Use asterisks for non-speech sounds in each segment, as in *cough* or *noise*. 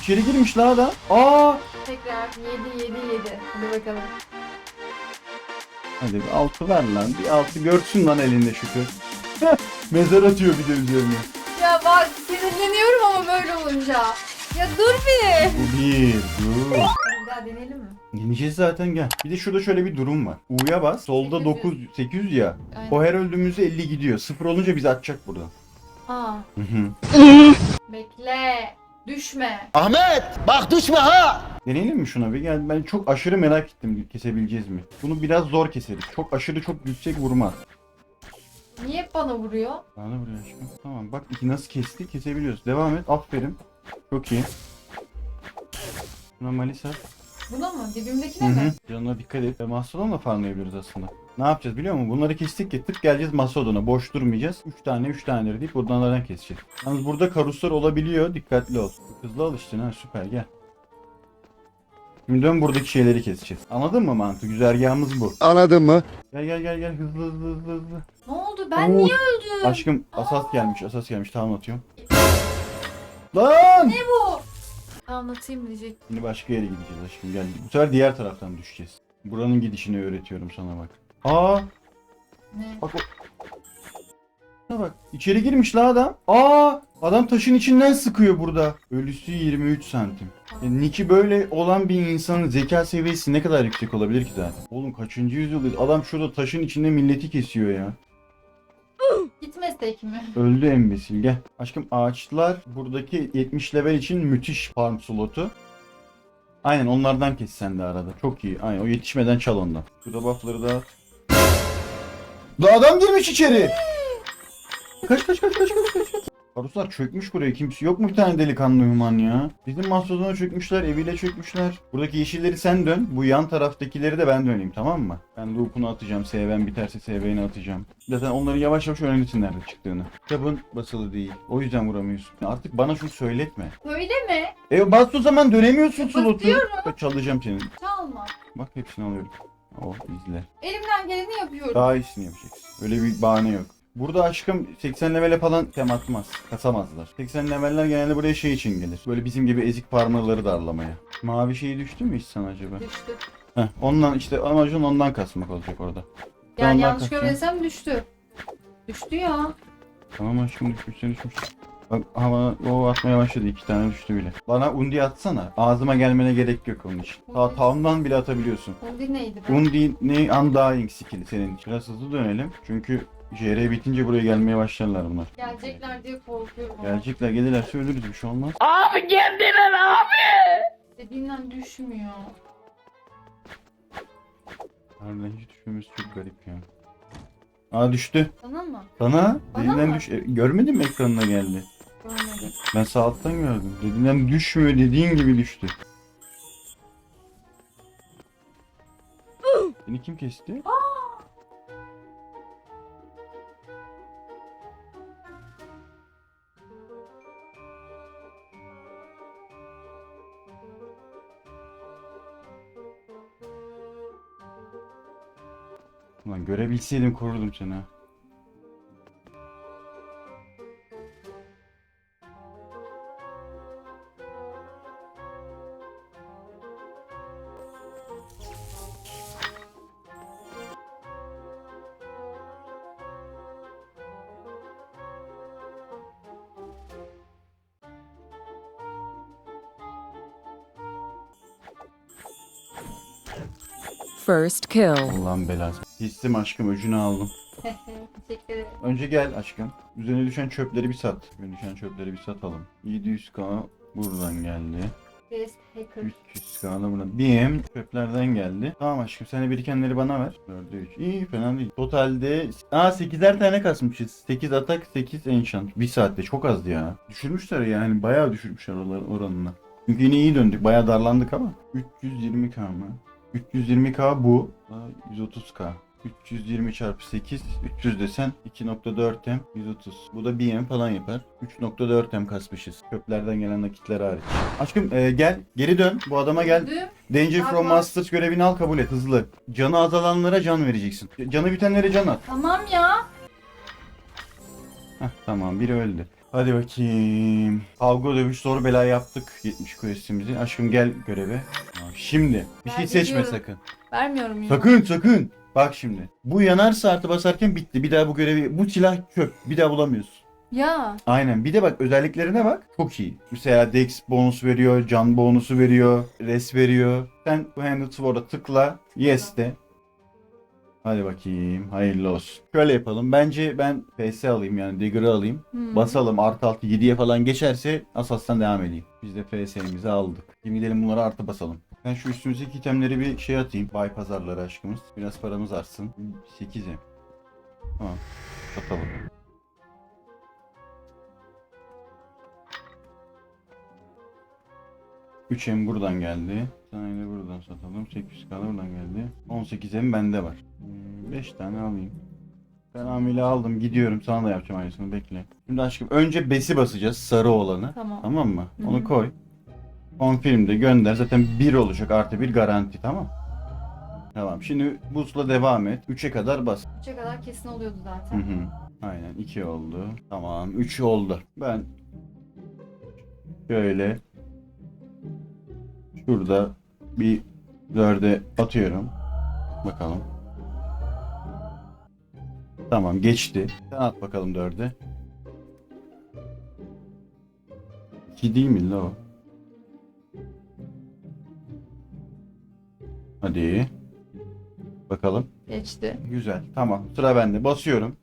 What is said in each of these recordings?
İçeri girmiş la adam. Aa. Tekrar 7 7 7. Hadi bakalım. Hadi bir altı ver lan. Bir altı görsün lan elinde şükür. Mezar atıyor bir de üzerine. Ya bak sinirleniyorum ama böyle olunca. Ya dur bir. Bu bir. Dur. Bir daha deneyelim mi? Yeneceğiz zaten gel. Bir de şurada şöyle bir durum var. U'ya bas. Solda 800. 9 800 ya. Aynen. O her öldüğümüzde 50 gidiyor. Sıfır olunca bizi atacak buradan. Aa, Hı hı. bekle. Düşme. Ahmet bak düşme ha. Deneyelim mi şuna bir? Gel ben çok aşırı merak ettim kesebileceğiz mi? Bunu biraz zor keseriz. Çok aşırı çok yüksek vurmaz. Niye hep bana vuruyor? Bana buraya aşkım. Tamam bak iki nasıl kesti kesebiliyoruz. Devam et. Aferin. Çok iyi. Buna Malisa. Buna mı? Hı Dibimdekine mi? hı. Canına dikkat et. Ve Mastodon'la farmlayabiliriz aslında. Ne yapacağız biliyor musun? Bunları kestik ki tık geleceğiz Mastodon'a. Boş durmayacağız. 3 tane 3 tane deyip buradan keseceğiz. Yalnız burada karuslar olabiliyor. Dikkatli ol. Hızlı alıştın ha süper gel. Şimdi dön buradaki şeyleri keseceğiz. Anladın mı mantığı? Güzergahımız bu. Anladın mı? Gel gel gel gel hızlı hızlı hızlı hızlı. Ne oldu? Ben Oo, niye öldüm? Aşkım asas gelmiş asas gelmiş tamam atıyorum. Lan! Ne bu? Anlatayım diyecek. Şimdi başka yere gideceğiz aşkım gel. Bu sefer diğer taraftan düşeceğiz. Buranın gidişini öğretiyorum sana bak. Aa bak. Ha bak içeri girmiş la adam. Aa adam taşın içinden sıkıyor burada. Ölüsü 23 santim. Yani Nick'i böyle olan bir insanın zeka seviyesi ne kadar yüksek olabilir ki zaten? Oğlum kaçıncı yüzyıldayız? Adam şurada taşın içinde milleti kesiyor ya. Gitmesek mi? Öldü embesil gel. Aşkım ağaçlar buradaki 70 level için müthiş farm slotu. Aynen onlardan kes sen de arada. Çok iyi. Aynen o yetişmeden çal ondan. Şurada buffları da Da adam girmiş içeri. Kaç kaç kaç kaç kaç kaç. Karuslar çökmüş buraya kimse yok mu bir tane delikanlı human ya? Bizim mastodona çökmüşler, eviyle çökmüşler. Buradaki yeşilleri sen dön, bu yan taraftakileri de ben döneyim tamam mı? Ben loop'unu atacağım, SV'n biterse SV'ni atacağım. Zaten onları yavaş yavaş öğrenirsin nerede çıktığını. Kitabın basılı değil. O yüzden vuramıyorsun. Artık bana şunu söyletme. Öyle mi? E bas o zaman dönemiyorsun slotu. Basıyorum. Çalacağım senin. Çalma. Bak hepsini alıyorum. Oh izle. Elimden geleni yapıyorum. Daha iyisini yapacaksın. Öyle bir bahane yok. Burada aşkım 80 levele falan tem atmaz. Kasamazlar. 80 leveller genelde buraya şey için gelir. Böyle bizim gibi ezik farmerları darlamaya. Mavi şeyi düştü mü hiç sana acaba? Düştü. Heh, ondan işte amacın ondan kasmak olacak orada. Yani Ondan yanlış görmesem düştü. Düştü ya. Tamam aşkım düşmüş düşmüş. Bak hava o atmaya başladı iki tane düştü bile. Bana undi atsana. Ağzıma gelmene gerek yok onun için. Ta taundan bile atabiliyorsun. Undi neydi be? Undi ne undying skill'i senin. Biraz hızlı dönelim. Çünkü JR bitince buraya gelmeye başlarlar bunlar. Gelecekler diye korkuyorum. Gelecekler gelirlerse ölürüz bir şey olmaz. Dediğinden düşmüyor. Harbiden hiç düşmemiz çok garip ya. Aa düştü. Sana mı? Sana Bana dediğinden mı? düş. e, görmedin mi ekranına geldi? Ben sağ gördüm. Dediğinden düşmüyor dediğin gibi düştü. Seni kim kesti? Ulan görebilseydim korurdum seni First kill. Allah'ın belası. Hissim aşkım öcünü aldım. *laughs* Teşekkür ederim. Önce gel aşkım. Üzerine düşen çöpleri bir sat. Üzerine düşen çöpleri bir satalım. 700k buradan geldi. Best hacker. 300k da buradan. BM çöplerden geldi. Tamam aşkım sen de birikenleri bana ver. 4'e 3. İyi fena değil. Totalde aa 8'er tane kasmışız. 8 atak 8 enchant. 1 saatte çok azdı ya. Düşürmüşler yani bayağı düşürmüşler oranını. Çünkü yine iyi döndük. Bayağı darlandık ama. 320k mı? 320k bu. Aa, 130k. 320 çarpı 8 300 desen 2.4 m 130. Bu da 1 m falan yapar. 3.4 m kasmışız. Köplerden gelen nakitler hariç. Aşkım e, gel geri dön. Bu adama gel. Öldüm. Danger from Tamam. Masters görevini al kabul et hızlı. Canı azalanlara can vereceksin. Canı bitenlere can at. Tamam ya. Heh, tamam biri öldü. Hadi bakayım. Kavga dövüş soru bela yaptık 70 questimizi. Aşkım gel göreve. Şimdi bir şey Ben seçme gidiyorum. sakın. Vermiyorum ya. Sakın sakın. Bak şimdi. Bu yanarsa artı basarken bitti. Bir daha bu görevi bu silah çöp. Bir daha bulamıyorsun. Ya. Aynen. Bir de bak özelliklerine bak. Çok iyi. Mesela Dex bonus veriyor, can bonusu veriyor, res veriyor. Sen bu Handed Sword'a tıkla. Yes de. Hadi bakayım. Hayırlı olsun. Şöyle yapalım. Bence ben PS alayım yani Dagger'ı alayım. Hmm. Basalım artı altı 7'ye falan geçerse Asas'tan devam edeyim. Biz de FS'imizi aldık. Şimdi gidelim bunlara artı basalım. Ben şu üstümüzdeki itemleri bir şey atayım. Bay pazarları aşkımız. Biraz paramız artsın. 8'e. Tamam. Satalım. Üç em buradan geldi. Tane de buradan satalım. 800 k buradan geldi. 18 em bende var. 5 tane alayım. Ben hamile aldım gidiyorum sana da yapacağım aynısını bekle. Şimdi aşkım önce besi basacağız sarı olanı. Tamam. Tamam mı? Hı hı. Onu koy. Confirm de gönder zaten 1 olacak artı bir garanti tamam. Tamam şimdi boost'la devam et. 3'e kadar bas. 3'e kadar kesin oluyordu Hı zaten. hı. Aynen 2 oldu. Tamam 3 oldu. Ben şöyle şurada bir 4'e atıyorum. Bakalım. Tamam geçti. Sen at bakalım 4'e. 2 değil mi la o? Hadi. Bakalım. Geçti. Güzel. Tamam. Sıra bende. Basıyorum.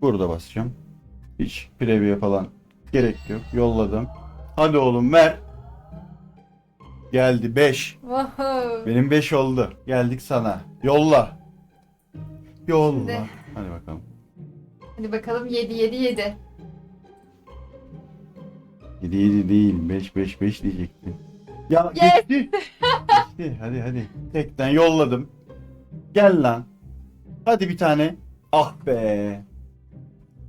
Burada basacağım. Hiç preview falan gerek yok. Yolladım. Hadi oğlum ver. Geldi 5. Wow. Benim 5 oldu. Geldik sana. Yolla. Yolla. Şimdi. Hadi bakalım. Hadi bakalım 7 7 7. 7 7 değil. 5 5 5 diyecektin. Ya Yes. geçti. geçti. Hadi hadi. Tekten yolladım. Gel lan. Hadi bir tane. Ah be.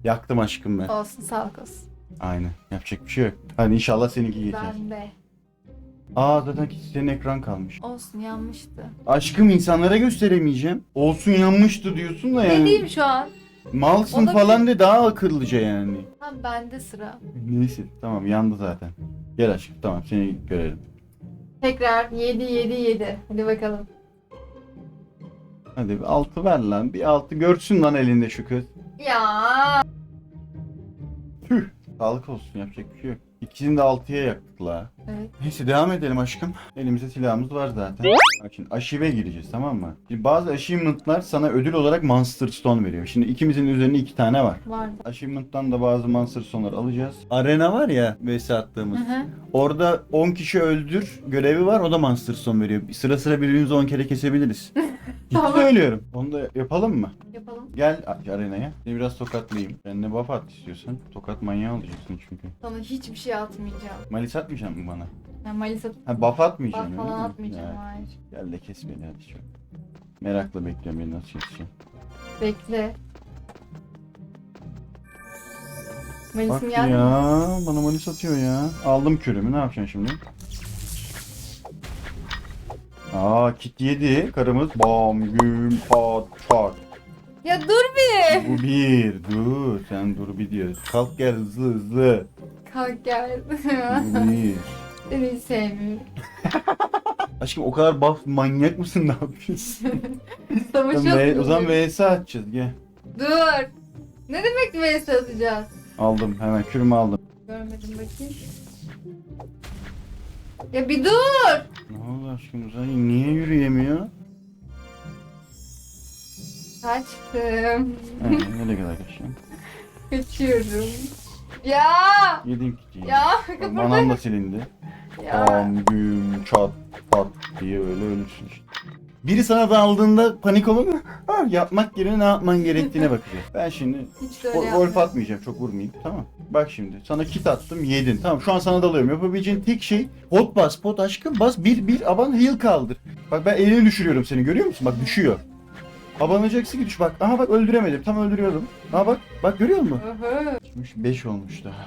Yaktım aşkım ben. Olsun sağlık olsun. Aynen. Yapacak bir şey yok. Hadi inşallah seninki geçer. Ben de. Aa zaten senin ekran kalmış. Olsun yanmıştı. Aşkım insanlara gösteremeyeceğim. Olsun yanmıştı diyorsun da Ne yani. diyeyim şu an? Malsın Olabilir. falan de daha akıllıca yani. Tam bende sıra. Neyse tamam yandı zaten. Gel aşkım tamam seni görelim. Tekrar 7 7 7. Hadi bakalım. Hadi bir altı ver lan. Bir altı görsün lan elinde şu kız. Ya. Tüh. Sağlık olsun yapacak bir şey yok. İkisini de altıya yaktık la. Evet. Neyse devam edelim aşkım. Elimizde silahımız var zaten. Bak şimdi aşive gireceğiz tamam mı? Şimdi bazı achievement'lar sana ödül olarak Monster Stone veriyor. Şimdi ikimizin üzerinde iki tane var. Vardı. Achievement'tan da bazı Monster Stone'lar alacağız. Arena var ya vs attığımız. Hı hı. Orada 10 kişi öldür görevi var o da Monster Stone veriyor. Sıra sıra birbirimizi 10 kere kesebiliriz. *laughs* Ciddi Tamam. söylüyorum. Onu da yapalım mı? Yapalım. Gel arenaya. Seni biraz tokatlayayım. Kendine buff at istiyorsan. Tokat manyağı olacaksın çünkü. Sana hiçbir şey atmayacağım. Malis atmayacak mı bana? Ben Malisa Ha buff atmayacaksın bak öyle falan mi? atmayacağım. Ya, Hayır. Gel de kes beni hadi çok. Merakla bekliyorum beni nasıl yetişeceğim. Bekle. Bak Malis'im ya geldi. bana malis atıyor ya. Aldım kürümü ne yapacaksın şimdi? Aa kit yedi karımız. Bam güm pat çat. Ya dur bir. Bu bir dur sen dur bir diyor. Kalk gel hızlı hızlı. Kalk gel. Bu bir. Hiç sevmiyorum. *laughs* Aşkım o kadar buff manyak mısın ne yapıyorsun? *laughs* Savaş Tamam, V- yok. o zaman VS atacağız gel. Dur. Ne demek vs atacağız? Aldım hemen kürümü aldım. Görmedim bakayım. Ya bir dur. Ne oldu aşkım Uzay niye yürüyemiyor? Kaçtım. He, nereye kadar kaçıyorsun? *laughs* Kaçıyorum. Ya. Yedim kiti. Ya. Kıpırdak. da silindi. Ya. Bam güm çat pat diye öyle ölürsün işte. Biri sana daldığında panik olur mu? Ha, yapmak yerine ne yapman gerektiğine *laughs* bakacağız. Ben şimdi Hiç de öyle Gol yapmıyorum. atmayacağım çok vurmayayım tamam. Bak şimdi sana kit attım yedin tamam şu an sana dalıyorum yapabileceğin tek şey pot bas pot aşkım bas bir bir aban heal kaldır. Bak ben elini düşürüyorum seni görüyor musun bak düşüyor. Abanacaksın ki düş bak aha bak öldüremedim tam öldürüyordum. Aha bak bak görüyor musun? Hı 5 olmuş daha.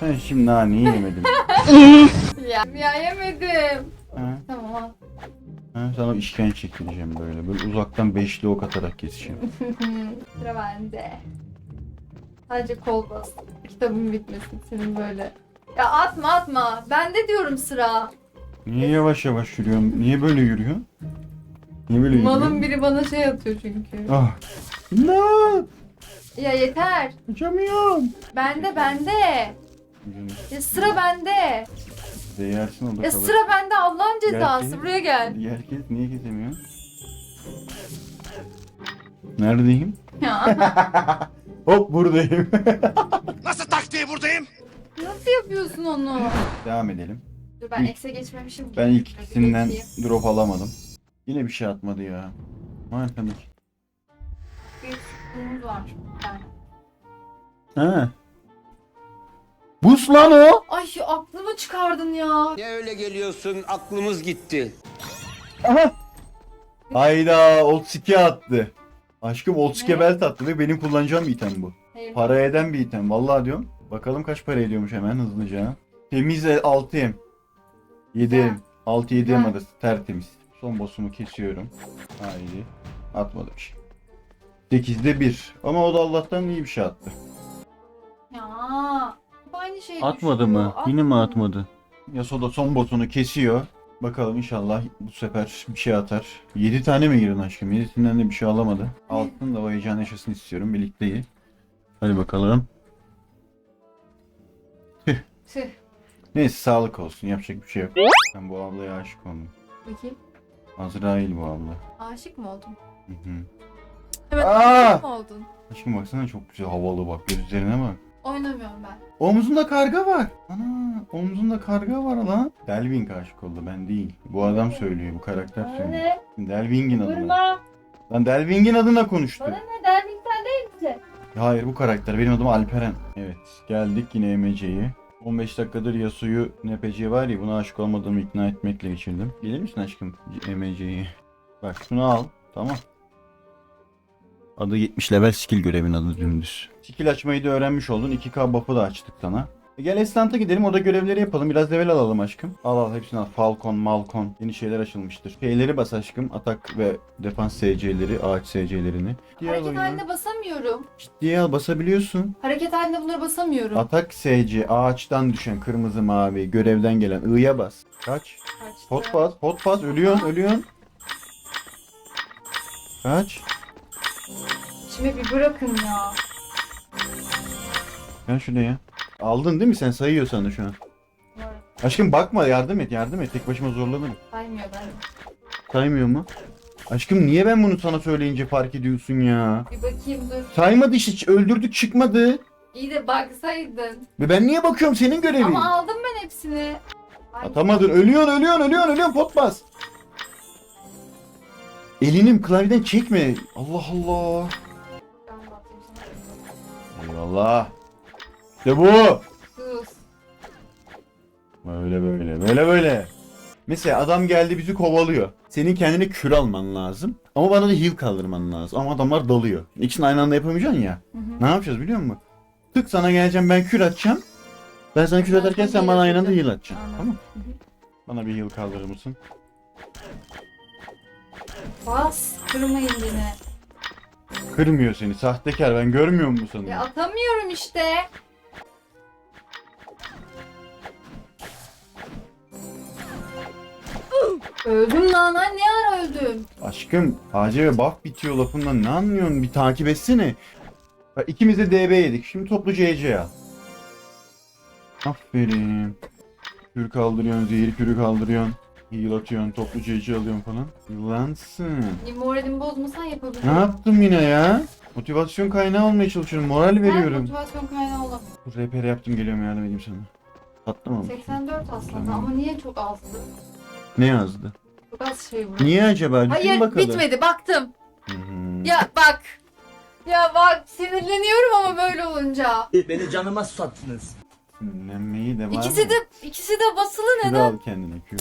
Sen şimdi naneyi yemedin. *laughs* Ya, ya yemedim. ha? Tamam al. Ha, sana işkence çekileceğim böyle. Böyle uzaktan beşli ok atarak keseceğim. *laughs* Sıra bende. Sadece kol bas. Kitabım bitmesin senin böyle. Ya atma atma. Bende diyorum sıra. Niye yavaş yavaş yürüyorsun? Niye böyle yürüyorsun? Niye böyle? Malın biri bana şey atıyor çünkü. Ah. No! Ya yeter. Uçamıyorum. Bende bende. Ya sıra bende. Değersin o da Ya kalır. sıra bende Allah'ın cezası. Gerçi- Buraya gel. Herkes niye kesemiyor? Neredeyim? Ya *laughs* Hop buradayım. *laughs* Nasıl taktiği buradayım? nasıl yapıyorsun onu? Devam edelim. Dur ben ekse geçmemişim. ki. Ben ilk ikisinden drop alamadım. Yine bir şey atmadı ya. Arkadaş. Bir sıkıntımız bir tane. Ha. Bus lan o. Ay aklımı çıkardın ya. Ne öyle geliyorsun aklımız gitti. Aha. Hayda Otsuki attı. Aşkım Otsuki Ne? belt attı ve benim kullanacağım bir item bu. Hayır. Para eden bir item. Vallahi diyorum. Bakalım kaç para ediyormuş hemen hızlıca. Temiz 6M. 7M. 6 7M Ha. arası tertemiz. Son boss'umu kesiyorum. Haydi. Atmadı bir şey. 8'de 1. Ama o da Allah'tan iyi bir şey attı. Ya. hep Aynı şey Atmadı düşüyor. mı? Yine mi atmadı? Yasuo da son boss'unu kesiyor. Bakalım inşallah bu sefer bir şey atar. 7 tane mi girdin aşkım? 7'sinden de bir şey alamadı. Altın da o heyecan yaşasın istiyorum. Birlikteyi. Hadi bakalım. Tüh. Neyse sağlık olsun. Yapacak bir şey yok. Ben bu ablaya aşık oldum. Bakayım. Azrail bu abla. Aşık mı oldun? Hı hı. Evet Aa! aşık mı oldun? Aşkım baksana çok güzel havalı bak. Gözlerine bak. Oynamıyorum ben. Omzunda karga var. Ana omzunda karga var lan. Delving aşık oldu ben değil. Bu adam söylüyor. Bu karakter Bana söylüyor. ne? Delving'in adına. Vurma. Lan Delving'in adına konuştu. Bana ne? Derving'den değil misin? Hayır bu karakter. Benim adım Alperen. Evet geldik yine Emece'ye. 15 dakikadır Yasuo'yu NPC var ya buna aşık olmadığımı ikna etmekle geçirdim. Gelir misin aşkım Emece'yi? Bak şunu al. Tamam. Adı 70 level skill görevin adı dümdüz. Skill açmayı da öğrenmiş oldun. 2K buff'ı da açtık sana. Gel Estant'a gidelim orada görevleri yapalım. Biraz level alalım aşkım. Al al hepsini al. Falcon, Malcon. Yeni şeyler açılmıştır. Şeyleri bas aşkım. Atak ve defans SC'leri, ağaç SC'lerini. Hareket halinde basamıyorum. Ciddiye al basabiliyorsun. Hareket halinde bunları basamıyorum. Atak SC, ağaçtan düşen kırmızı mavi, görevden gelen I'ya bas. Kaç. Kaçtı. Hot bas, hot bas. Ölüyorsun, ölüyorsun. Kaç. Şimdi bir bırakın ya. Gel şuraya. Aldın değil mi sen sayıyorsan da şu an. Var. Aşkım bakma yardım et yardım et. Tek başıma zorlanırım. Saymıyor ben. Saymıyor mu? Aşkım niye ben bunu sana söyleyince fark ediyorsun ya? Bir bakayım dur. Saymadı işte öldürdük çıkmadı. İyi de baksaydın. Ve ben niye bakıyorum senin görevin? Ama aldım ben hepsini. Ay, Atamadın. Ölüyorsun, ölüyorsun, ölüyorsun, ölüyorsun. Pot bas. Elinim klavyeden çekme. Allah Allah. sana. Eyvallah. İşte bu. Sus. Böyle böyle, böyle böyle. Mesela adam geldi bizi kovalıyor. Senin kendine kür alman lazım. Ama bana da heal kaldırman lazım. Ama adamlar dalıyor. İkisini aynı anda yapamayacaksın ya. Hı hı. Ne yapacağız biliyor musun? Tık sana geleceğim ben kür atacağım. Ben sana kür atarken sen bana aynı anda heal atacaksın. Anladım. Tamam Hı hı. Bana bir heal kaldırır mısın? Bas. Kırmayın beni. Kırmıyor seni. Sahtekar ben görmüyor musun? Ya atamıyorum işte. Öldüm lan lan ne ara öldüm? Aşkım AC ve buff bitiyor lafından ne anlıyorsun? Bir takip etsene. Bak ikimiz de DB yedik. Şimdi topluca EC al. Aferin. Kür kaldırıyorsun, zehir kürü kaldırıyorsun. Heal atıyorsun, topluca EC alıyorsun falan. Yılansın. Bir moralimi bozmasan Ne yapabilirim. yaptım yine ya? Motivasyon kaynağı olmaya çalışıyorum. Moral Ben veriyorum. motivasyon kaynağı olamıyorum. Dur RPR yaptım geliyorum yardım edeyim sana. Tatlım mı? 84 aslında Tamam. ama niye çok azdı? Ne yazdı? Az şey vurdu. Niye acaba? Düşün Hayır bakalım. bitmedi baktım. Hı. Ya bak. Ya bak sinirleniyorum ama böyle olunca. Beni canıma susattınız. Sinirlenmeyi de var İkisi mı? de ikisi de basılı Kür neden? al kendine kür.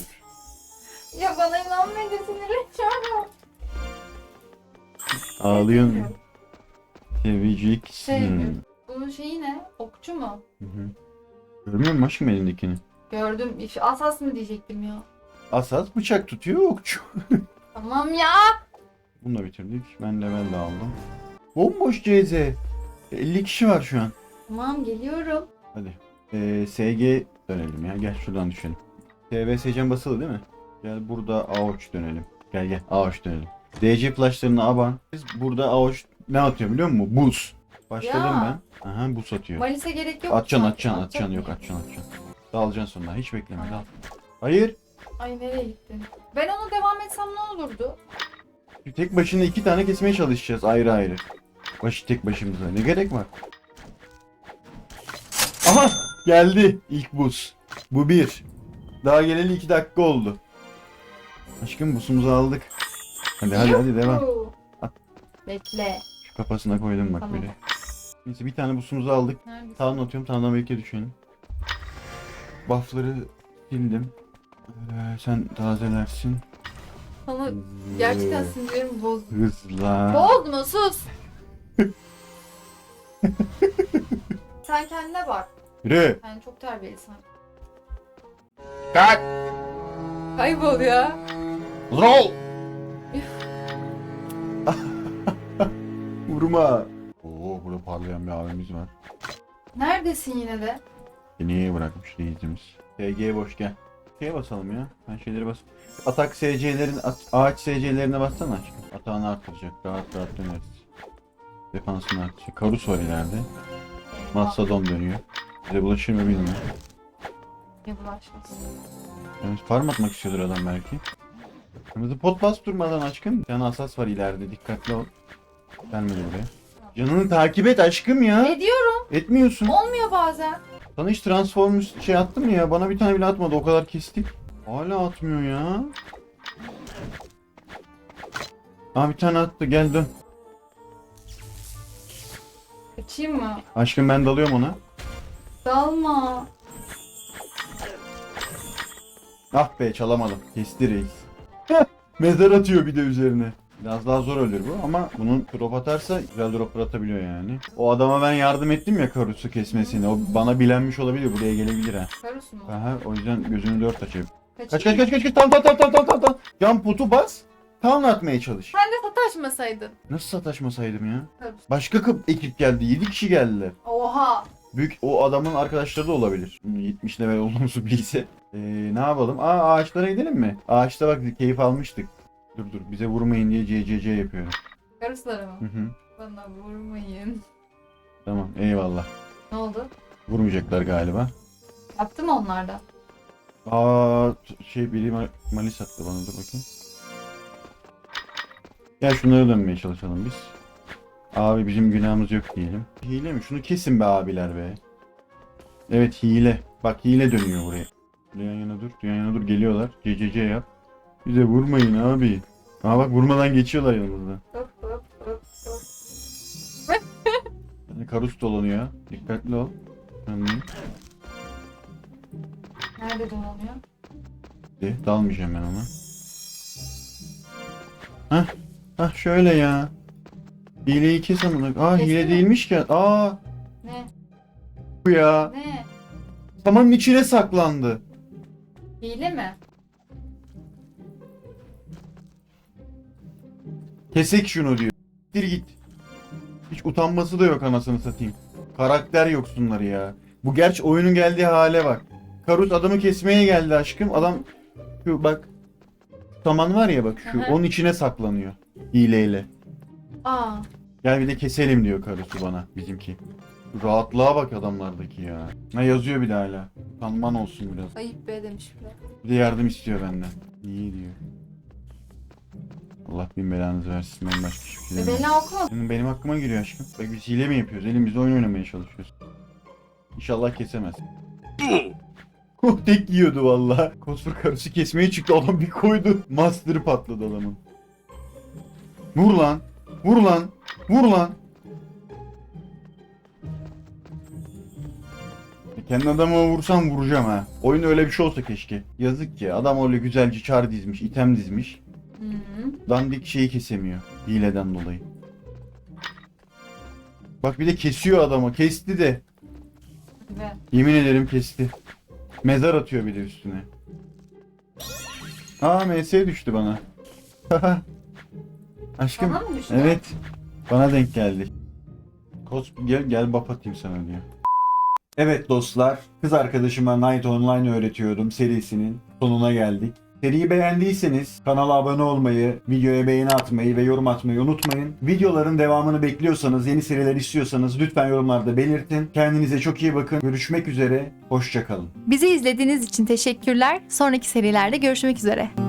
Ya bana inanmayın sinirleniyorum. Ağlıyorsun. Seveceksin. Sevmiyorum. Bunun şeyi ne? Okçu mu? Hı hı. Görmüyor musun aşkım elindekini? Gördüm. Asas mı diyecektim ya. Asas bıçak tutuyor okçu. *laughs* Tamam ya. Bunu da bitirdik. Ben level de aldım. Bomboş CZ. 50 kişi var şu an. Tamam geliyorum. Hadi. Ee, SG dönelim ya. Gel şuradan düşelim. TVSC'm basılı değil mi? Gel burada AOC dönelim. Gel gel AOC dönelim. DC flashlarını aban. Biz burada AOC ne atıyor biliyor musun? Buz. Başladım Ya. ben. Aha buz atıyor. Malis'e gerek yok. Atacaksın atacaksın Atacak atacaksın yok atacaksın atacaksın. Dalacaksın sonra hiç bekleme dal. Hayır. Ay nereye gittin? Ben onu devam etsem ne olurdu? Tek başına iki tane kesmeye çalışacağız ayrı ayrı. Başı tek başımıza. Ne gerek var? Aha! Geldi ilk buz. Bu bir. Daha geleli iki dakika oldu. Aşkım buzumuzu aldık. Hadi hadi hadi devam. At. Bekle. Şu kafasına koydum bak Tamam. böyle. Neyse bir tane buzumuzu aldık. Neredesin? Sağdan atıyorum sağdan belki düşelim. Buff'ları sildim. Ee, sen tazelersin. Sana gerçekten sinirlerimi bozdu. Hızla. Bozma sus. *laughs* Sen kendine bak. Yürü. Sen çok terbiyelisin. Kalk. Kaybol ya. Roll. *laughs* Vurma. Oo burada parlayan bir abimiz var. Neredesin yine de? Niye bırakmış reisimiz? TG boş gel. Şeye basalım ya. Ben şeyleri bas. Atak SC'lerin ağaç SC'lerine bassana aşkım. Atağını arttıracak. Rahat rahat döneriz. Defansını arttıracak. Karus var ileride. Mastodon dönüyor. Bize bulaşır mı bilmiyorum. Ya bulaşmasın. Yani farm atmak istiyordur adam belki. Kırmızı pot bas durmadan aşkım. Bir tane asas var ileride dikkatli ol. Gelmedi buraya. Canını takip et aşkım ya. Ediyorum. Etmiyorsun. Olmuyor bazen. Sana hiç Transformers şey attım mı ya? Bana bir tane bile atmadı. O kadar kestik. Hala atmıyor ya. Aa bir tane attı. Gel dön. Açayım mı? Aşkım ben dalıyorum ona. Dalma. Ah be çalamadım. Kesti reis. *laughs* Mezar atıyor bir de üzerine. Biraz daha zor ölür bu ama bunun drop atarsa güzel droplar atabiliyor yani. O adama ben yardım ettim ya karusu kesmesine. O bana bilenmiş olabilir. Buraya gelebilir ha. Karus mu? Aha o yüzden gözünü dört açayım. Kaç Kaç kaç kaç kaç. Tam tam tam tam tam tam tam. Cam potu bas. Tam atmaya çalış. Sen de sataşmasaydın. Nasıl sataşmasaydım ya? Karus. Başka kıp ekip geldi. 7 kişi geldiler. Oha. Büyük o adamın arkadaşları da olabilir. Hmm, 70 level olduğumuzu bilse. Ee, ne yapalım? Aa ağaçlara gidelim mi? Ağaçta bak keyif almıştık. Dur dur bize vurmayın diye CCC yapıyorum. Karuslara mı? Hı hı. Bana vurmayın. Tamam eyvallah. Ne oldu? Vurmayacaklar galiba. Yaptı mı onlar da? Aa şey biri ma- malis attı bana dur bakayım. Gel şunlara dönmeye çalışalım biz. Abi bizim günahımız yok diyelim. Hile mi? Şunu kesin be abiler be. Evet hile. Bak hile dönüyor buraya. Yan yana dur. Yan yana dur. Geliyorlar. CCC yap. Bize vurmayın abi. Aa bak vurmadan geçiyorlar yanımızda. Hop hop hop hop. Yani karus dolanıyor. Dikkatli ol. Önleyim. Nerede dolanıyor? De, dalmayacağım ben ona. Hah. Hah şöyle ya. Hileyi kes amına. Aa Kestin hile mi? değilmiş ki. Aa Ne? bu ya. Ne? Samanın içine saklandı. Hile mi? Kesek şunu diyor. Gir git. Hiç utanması da yok anasını satayım. Karakter yoksunları ya. Bu gerçi oyunun geldiği hale bak. Karus adamı kesmeye geldi aşkım. Adam şu bak. Saman var ya bak şu. Hı. Onun içine saklanıyor. Hileyle. Aa. Gel bir de keselim diyor karısı bana bizimki. Rahatlığa bak adamlardaki ya. Ha yazıyor bir de hala. Kanman olsun biraz. Ayıp be demiş bile. Bir de yardım istiyor benden. İyi diyor. Allah bin belanızı versin ben başka hiçbir şey E demiyorum. beni okuma. Senin benim hakkıma giriyor aşkım. Bak biz hile mi yapıyoruz? Elimizde oyun oynamaya çalışıyoruz. İnşallah kesemez. *laughs* Oh tek yiyordu valla. Kosfor karısı kesmeye çıktı adam bir koydu. Master'ı patladı adamın. Vur lan. Vur lan. Vur lan. E, Kendi adamıma vursam vuracağım ha. Oyun öyle bir şey olsa keşke. Yazık ki adam öyle güzelce çar dizmiş, item dizmiş. -hı. Dandik şeyi kesemiyor. Hileden dolayı. Bak bir de kesiyor adamı. Kesti de. Ve Yemin ederim kesti. Mezar atıyor bir de üstüne. Aa MS düştü bana. *laughs* Aşkım. Bana mı düştü? Evet. Bana denk geldi. Kos gel gel bap atayım sana diyor. Evet dostlar, kız arkadaşıma Night Online öğretiyorum serisinin sonuna geldik. Seriyi beğendiyseniz kanala abone olmayı, videoya beğeni atmayı ve yorum atmayı unutmayın. Videoların devamını bekliyorsanız, yeni seriler istiyorsanız lütfen yorumlarda belirtin. Kendinize çok iyi bakın. Görüşmek üzere. Hoşçakalın. Bizi izlediğiniz için teşekkürler. Sonraki serilerde görüşmek üzere.